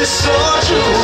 있어주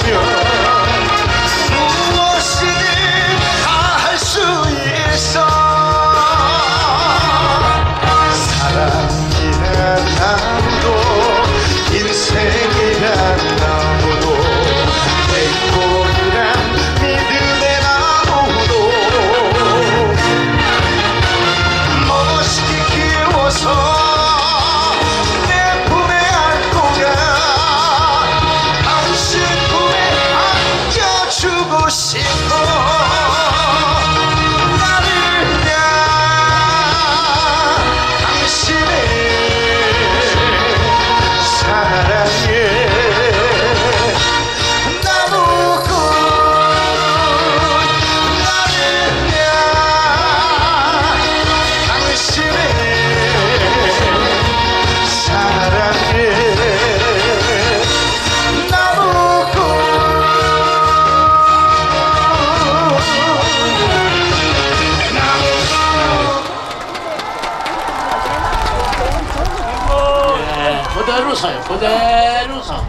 그대로 서.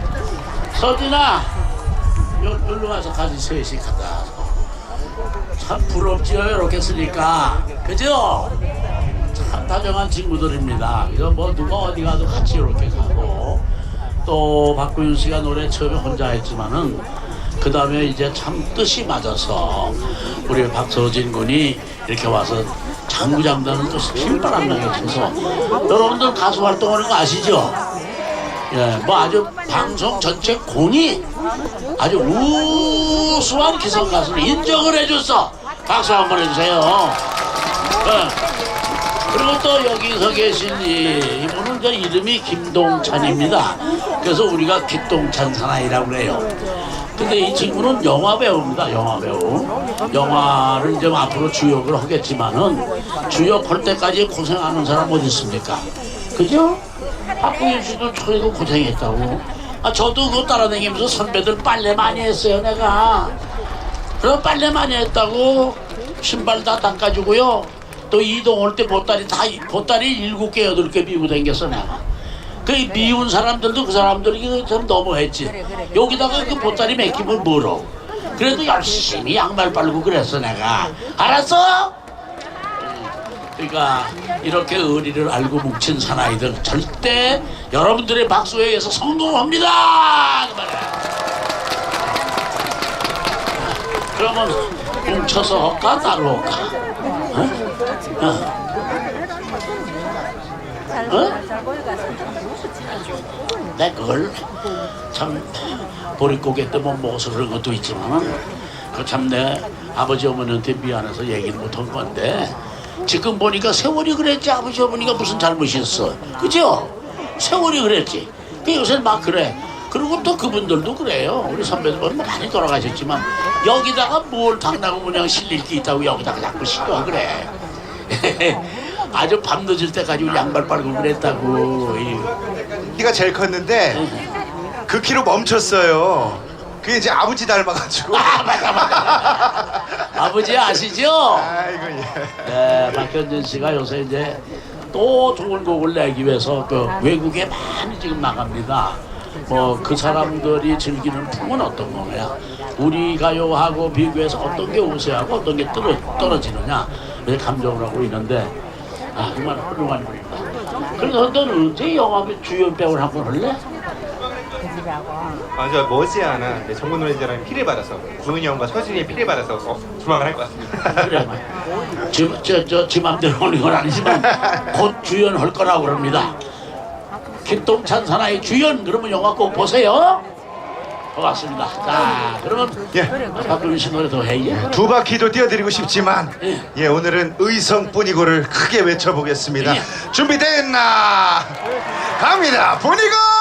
서진아, 요, 여기로 와서 같이 셋이 갔다. 참 부럽지요, 이렇게 쓰니까. 그죠? 참 다정한 친구들입니다. 그래서 뭐 누가 어디 가도 같이 이렇게 가고. 또 박구윤 씨가 노래 처음에 혼자 했지만은 그 다음에 이제 참 뜻이 맞아서 우리 박서진 군이 이렇게 와서 장구장단을 또 신바람 나게 쳐서 여러분들 가수 활동하는 거 아시죠? 예, 뭐 아주 방송 전체 공이 아주 우수한 기성 가수를 인정을 해줬어. 박수 한번 해주세요. 예. 그리고 또 여기서 계신 이, 이분은 저 이름이 김동찬입니다. 그래서 우리가 김동찬 사나이라고 그래요. 근데 이 친구는 영화 배우입니다. 영화 배우. 영화를 이제 앞으로 주역을 하겠지만은 주역 할 때까지 고생하는 사람 어디 있습니까? 그죠? 박구윤 씨도 저희도 고생했다고. 아 저도 그거 따라다니면서 선배들 빨래 많이 했어요 내가. 그럼 빨래 많이 했다고 신발 다 닦아주고요. 또 이동할 때 보따리 다 보따리 일곱 개 여덟 개 미고 댕겼어 내가. 그 미운 사람들도 그 사람들이 좀 너무했지. 여기다가 그 보따리 맡기면 뭐로? 그래도 열심히 양말 빨고 그랬어 내가. 알았어? 그러니까 이렇게 의리를 알고 뭉친 사나이들 절대 여러분들의 박수에 의해서 성공합니다. 그. 그러면 뭉쳐서 할까 따로 할까? 어? 어? 내 그걸 참 보릿고개 때못 먹어서 그런 것도 있지만 그 참 내 아버지 어머니한테 미안해서 얘기를 못한 건데 지금 보니까 세월이 그랬지 아버지 어머니가 무슨 잘못이 있어. 그죠? 세월이 그랬지. 그 요새 막 그래. 그리고 또 그분들도 그래요. 우리 선배들 보면 많이 돌아가셨지만 여기다가 뭘 닦나고 그냥 실릴 게 있다고 여기다가 자꾸 씌워 그래. 아주 밤 늦을 때까지 양발 빨고 그랬다고. 이- 키가 제일 컸는데 그 키로 멈췄어요. 그게 이제 아버지 닮아가지고. 아 맞다 맞다 아버지 아시죠? 아이고 예. 네, 박현진 씨가 요새 이제 또 좋은 곡을 내기 위해서 그 외국에 많이 지금 나갑니다. 뭐 그 사람들이 즐기는 풍은 어떤 거냐? 우리 가요하고 비교해서 어떤 게 우세하고 어떤 게 떨어, 떨어지느냐? 감정을 하고 있는데 아 정말 훌륭한 분입니다. 그래서 너는 언제 영화 주연 배우를 한번 할래? 아, 저 머지않아 네, 전국 노래자랑 피를 받아서 구은이 형과 서진이의 피를 받아서 어, 조망을 할 것 같습니다. 그래, 지, 저, 저, 지 맘대로 하는 건 아니지만 곧 주연할 거라고 그럽니다. 김동찬 사나이 주연 그러면 영화 꼭 보세요. 고맙습니다. 자, 그러면 예. 박근혜 씨 노래 더 해. 예. 두 바퀴도 띄워드리고 싶지만 예. 예 오늘은 의성뿐이고를 크게 외쳐보겠습니다. 예. 준비됐나? 갑니다. 뿐이고.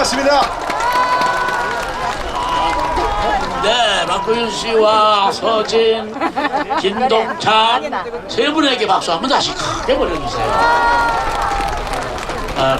고맙습니다. 네, 박구윤 씨와 서진, 김동찬 세 분에게 박수 한번 다시 크게 보내주세요. 아,